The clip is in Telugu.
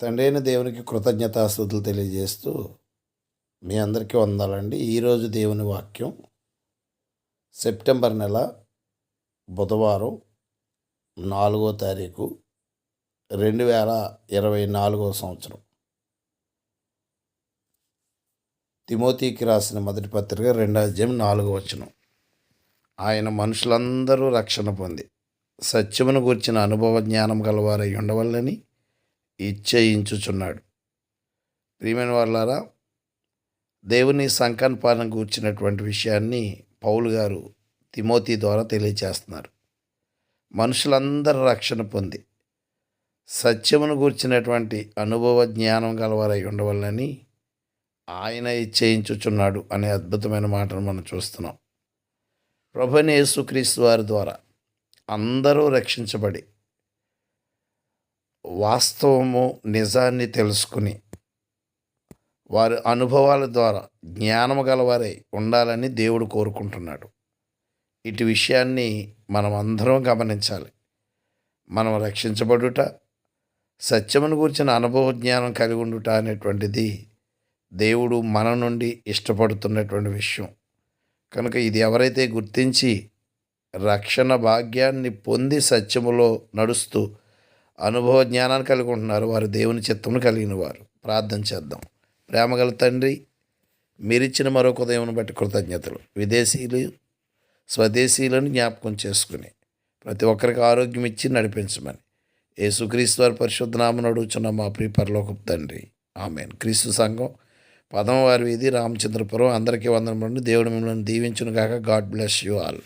తండ్రైన దేవునికి కృతజ్ఞతాస్థుతులు తెలియజేస్తూ మీ అందరికీ వందాలండి. ఈరోజు దేవుని వాక్యం సెప్టెంబర్ నెల బుధవారం నాలుగో తారీఖు రెండు వేల ఇరవై నాలుగో సంవత్సరం. తిమోతికి రాసిన మొదటి పత్రిక రెండో అధ్యాయం నాలుగో వచనం. ఆయన మనుషులందరూ రక్షణ పొంది సత్యమును గూర్చిన అనుభవ జ్ఞానం గలవారై ఉండవల్లని ఇచ్చయించుచున్నాడు ప్రియమైన వాళ్ళారా దేవుని సంకల్పాన్ని గూర్చినటువంటి విషయాన్ని పౌలు గారు తిమోతి ద్వారా తెలియచేస్తున్నారు. మనుషులందరూ రక్షణ పొంది సత్యమును గూర్చినటువంటి అనుభవ జ్ఞానం గలవారై ఉండవల్లని ఆయన ఇచ్చేయించుచున్నాడు అనే అద్భుతమైన మాటను మనం చూస్తున్నాం. ప్రభుని యేసుక్రీస్తు వారి ద్వారా అందరూ రక్షించబడి వాస్తవము నిజాన్ని తెలుసుకుని వారి అనుభవాల ద్వారా జ్ఞానము గలవారై ఉండాలని దేవుడు కోరుకుంటున్నాడు. ఇటు విషయాన్ని మనం అందరం గమనించాలి. మనం రక్షించబడుట సత్యమును గురించిన అనుభవ జ్ఞానం కలిగి ఉండుట అనేటువంటిది దేవుడు మన నుండి ఇష్టపడుతున్నటువంటి విషయం. కనుక ఇది ఎవరైతే గుర్తించి రక్షణ భాగ్యాన్ని పొంది సత్యములో నడుస్తూ అనుభవ జ్ఞానాన్ని కలిగి ఉంటున్నారు వారు దేవుని చిత్తమును కలిగిన వారు. ప్రార్థన చేద్దాం. ప్రేమగల తండ్రి మీరిచ్చిన మరొక ఉదయం బట్టి కృతజ్ఞతలు. విదేశీయులు స్వదేశీయులను జ్ఞాపకం చేసుకుని ప్రతి ఒక్కరికి ఆరోగ్యం ఇచ్చి నడిపించమని యేసుక్రీస్తు వారి పరిశుద్ధనామను అడుగుచున్న మా ప్రియ పరలోకపు తండ్రి. ఆమెన్. క్రీస్తు సంఘం పదమవారి వీధి రామచంద్రపురం. అందరికీ వందనములను దేవుడు మిమ్మల్ని దీవించును కాక గాడ్ బ్లెస్ యూ ఆల్.